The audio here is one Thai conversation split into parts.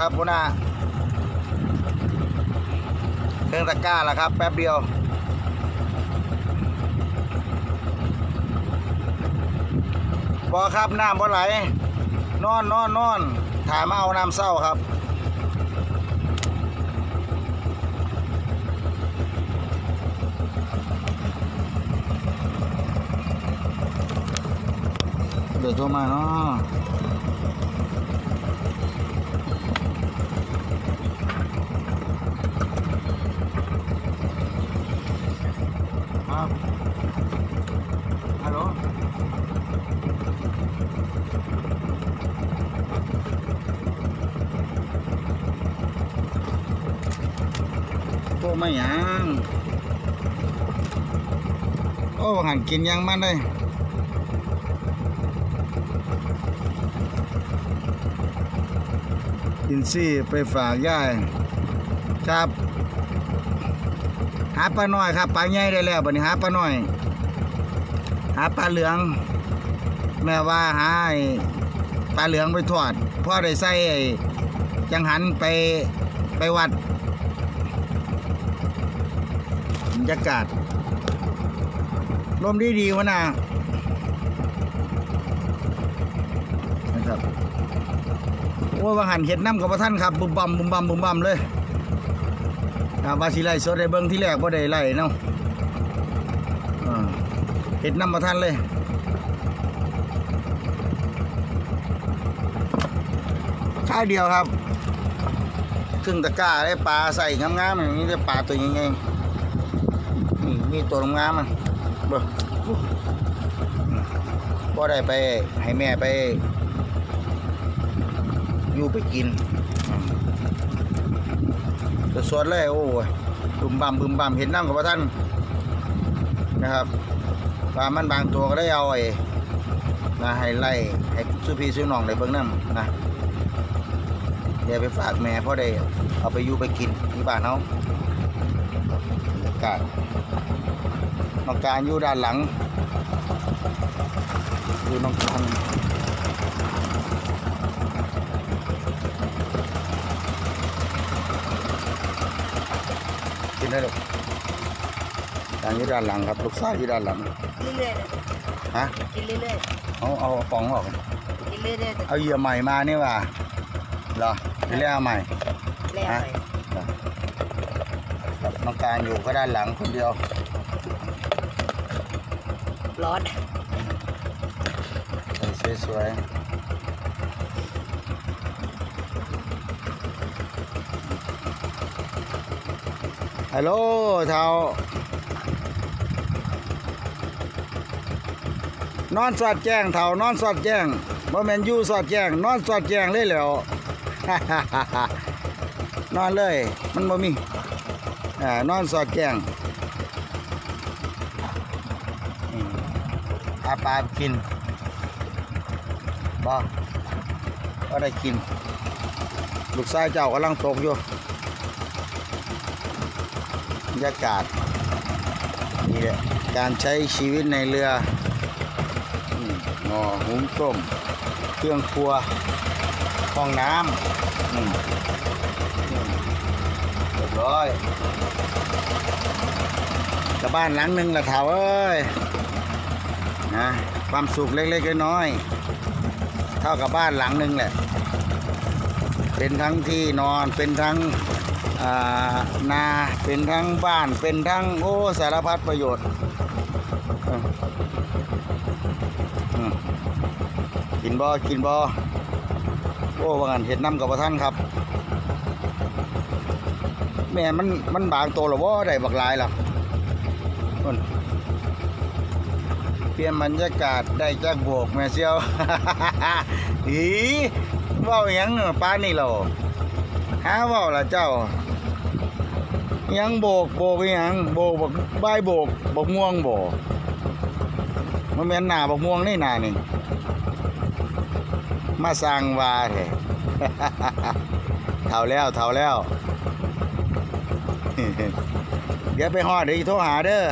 ครับพุน่าเครื่องตะกร้าแล้วครับ แป๊บเดียว บอครับน้ำบ่ไหล นอนนอนนอนถามมาเอาน้ำเศร้าครับเดี๋ยวโทรมาเนาะครับฮัลโหลโทรมาหยัง โอ้หันกินยังมันเลยอินซี่ไปฝากย่ายครับ หาปลาหน้อยครับปลาใหญ่ได้แล้วบัดนี้หาปลาหน้อย หาปลาเหลือง แม่ว่าหาปลาเหลืองไปทอดพ่อได้ใส่จังหันไปไปวัดบรรยากาศ ลมดีดีวะนะนะครับโอ้ว่าหันเห็ดน้ำกับพระท่านครับบุมบัมบุมบัมบุมบัมเลยอาวาสิไลสดได้เบิ่งที่แรกบ่ได้ไล่เนาะอ่าเห็ดน้ำพระท่านเลยข้าวเดียวครับครึ่งตะกร้าได้ปลาใส่งามๆอย่างนี้ได้ปลาตัวใหญ่ๆนี่มีตัวงามๆมันเบิ่งบ่ได้ไปให้แม่ไป อยู่ไปกินจะสวดเลยโอ้ยบึมบัมบึมบัมเห็นน้ำกับพระท่านนะครับปลามันบางตัวก็ได้เอาไอ้นะให้ไล่ให้สุพี่สุน้องได้เบิ่งน้ำนะเดี๋ยวไปฝากแม่พ่อได้เอาไปอยู่ไปกินที่บ้านเขาบรรยากาศ น้องการอยู่ด้านหลังอยู่น้องการกินได้หรอกจานอยู่ด้านหลังครับลูกชายอยู่ด้านหลังเรื่อยๆเลยฮะกินเรื่อยเอาเอาปองออกๆกินเรื่อยๆแต่เอาเหยื่อใหม่มานี่ว่าเหรอหรือเรียกเอาใหม่แล้วไปครับน้องการอยู่ก็ด้านหลังคนเดียว ร้อนสวยสวยๆฮัลโหลเท่านอนสอดแจ้งเท่านอนสอดแจ้งบ่แมนยู่สอดแจ้งนอนสอดแจ้งเลยแล้วนอนเลย มันบ่มีอ่านอนสอดแจ้งนี่หาปลากินบ่ก็ได้กิน ลูกชายเจ้ากำลังตกอยู่บรรยากาศนี่แหละการใช้ชีวิตในเรืออืมงอหุงต้ม เครื่องครัว ห้องน้ำเรียบร้อยกับบ้านหลังหนึ่งละเถาเอ้ย นะความสุขเล็กๆน้อยๆเท่ากับบ้านหลังหนึ่งแหละ เป็นทั้งที่นอนเป็นทั้งานาเป็นทั้งบ้านเป็นทั้งโอ้สารพัดประโยชน์กินบ่กินบ่โอ้ว่างันเห็ดน้ำกับพระท่านครับ แม่มันมันบางตัวหรอว่าได้บักลายหรอ ลี่ยนบรรยากาศได้จากโบกแม่เซียว อีว่าอหยังป้านนี่เราหาว่าละเจ้า ยังโบกโบกยังโบกบกใบโบกบกม่วงโบกมันแม่นหน้าบกม่วงนี่หนานี่ มาสร้างวาแท้เท่าแล้วเท่าแล้ว เดี๋ยวไปหอดเดี๋ยวอีโทรหาเด้อ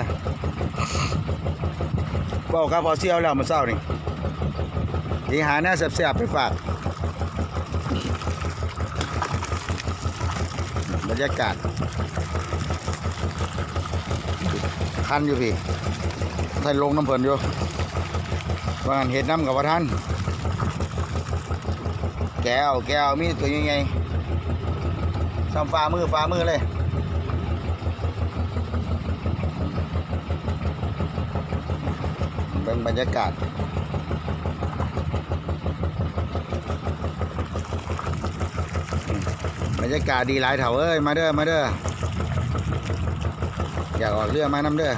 บอกกับพอเซียวแล้วมาเศร้านี่เดีหาหน้าแซ่บๆไปฝากบรรยากาศคันอยู่พี่ท่านลงน้ำเพลินอยู่ว่างันเห็ดน้ำกับว่าท่าน แก้วแก้วมีตัวยังไงซ้ำฟ้ามือฟ้ามือเลย ป็นบรรยากาศบรรยากาศดีหลายเถาเอ้ยมาเด้อมาเด้ออยากออกเรือมาน้ำเด้อ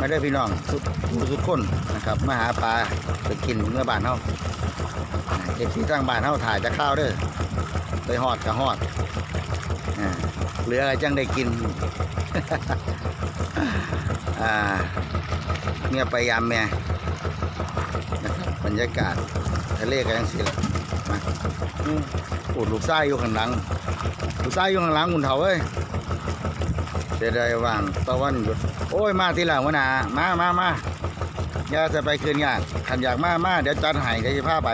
มาเด้อพี่น้องทุกทุกคนนะครับมาหาปลาไปกินเมื่อบานเฮาเอฟซีทางบานเฮาถ่ายจะข้าวเด้อไปหอดกับหอดเหลืออะไรจังได้กิน เมียไปยามแม่นะครับรรยากาศทะเลกันยังสิละมาอืมโอ้ลูกไส้อยู่ข้างหลัง ลูกไส้อยู่ข้างหลังคุณเถาเอ้ยเสียดายว่างตะวันหยุดโอ้ยมาทีหลังวะนามามามาอย่าจะไปคืนงานขันอยากมามาเดี๋ยวจัดห้เดี๋ยวจะพาไป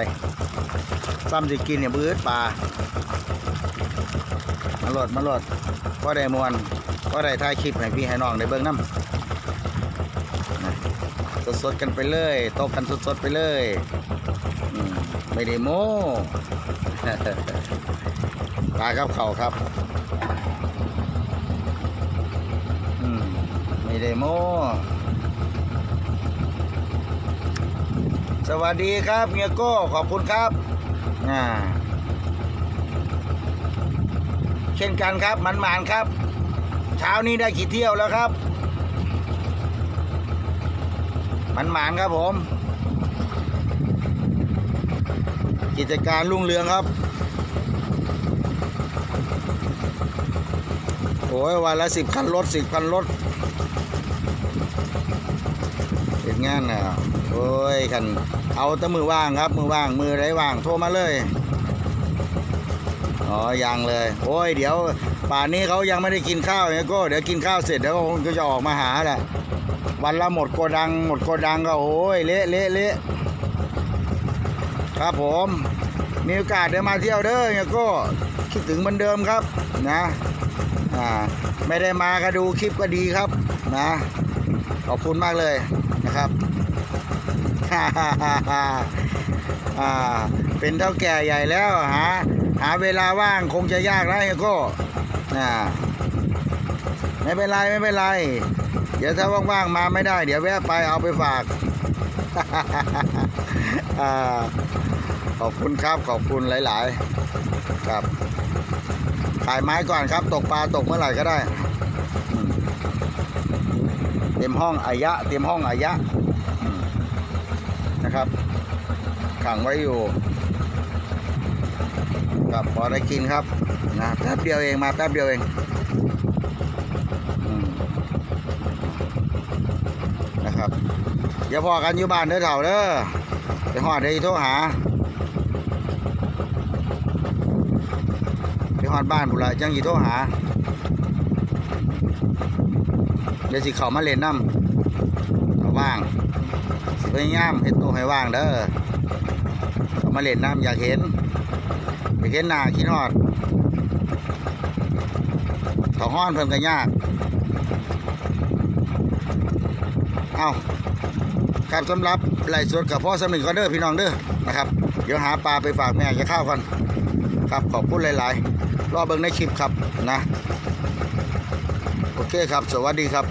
ซ้ำสิกินเนี่ยบื้อปลามาหลดมาหลดก็ได้มวน ก็ได้ถ่ายคลิปให้พี่ให้น้องได้เบิ่งน้ำสดๆกันไปเลยโตกกันสดๆไปเลยไม่ได้โม้ปลาครับเขาครับไม่ได้โม้สวัสดีครับเมียโก้ขอบคุณครับเช่นกันครับมันมานครับ ช้านี้ได้กี่เที่ยวแล้วครับ มันหมานครับผม กิจการรุ่งเรืองครับโอ้ยวันละสิบคันรถสิบคันรถเป็นงานนะโอ้ยคันเอาแต่มือว่างครับ มือว่างมือไรว่างโทรมาเลย อ๋อยังเลย โอ้ยเดี๋ยว ป่านนี้เขายังไม่ได้กินข้าวเนี่ยก็เดี๋ยวกินข้าวเสร็จเดี๋ยวคงจะออกมาหาแหละวันละหมดโกดัง หมดโกดังก็โอ้ยเละเละเละครับผม มีโอกาสได้มาเที่ยวเด้อเนี่ยก็คิดถึงเหมือนเดิมครับนะอ่าไม่ได้มาก็ดูคลิปก็ดีครับนะขอบคุณมากเลยนะครับฮ่าฮ่าฮ่าอ่าเป็นเท่าแก่ใหญ่แล้วหาหาเวลาว่างคงจะยากนะเนี่ยก็ อ่าไม่เป็นไรไม่เป็นไร เดี๋ยวถ้าว่างๆมาไม่ได้ เดี๋ยวแวะไปเอาไปฝากอขอบคุณครับขอบคุณหลาย ๆ ครับขายไม้ก่อนครับ ตกปลาตกเมื่อไหร่ก็ได้ เต็มห้องอายะ เต็มห้องอายะนะครับ ขังไว้อยู่ ครับพอได้กินครับนะแป๊บเดียวเองมาแป๊บเดียวเองอนะครับอย่าพอกันอยู่บ้านเด้อเถ่าเด้อไปหอดได้โทรหาไปหอดบ้านบุไรจังยีโทรหาเดี๋ยวสิเขามาเล่นน้ำขาว่างสิพยายามเห็นตัวให้ว่างเด้อมาเล่นน้ำอยากเห็น เห็นหน้าขี้นอดเขาห้อนเพิ่มกันยาก เอาครับสำหรับไหลสดกับพ่อสำนึกก็เด้อพี่น้องเด้อนะครับ เดี๋ยวหาปลาไปฝากแม่จะข้าวก่อนครับขอบคุณหลาย ๆ รอเบิ่งในคลิปครับนะ โอเคครับ สวัสดีครับ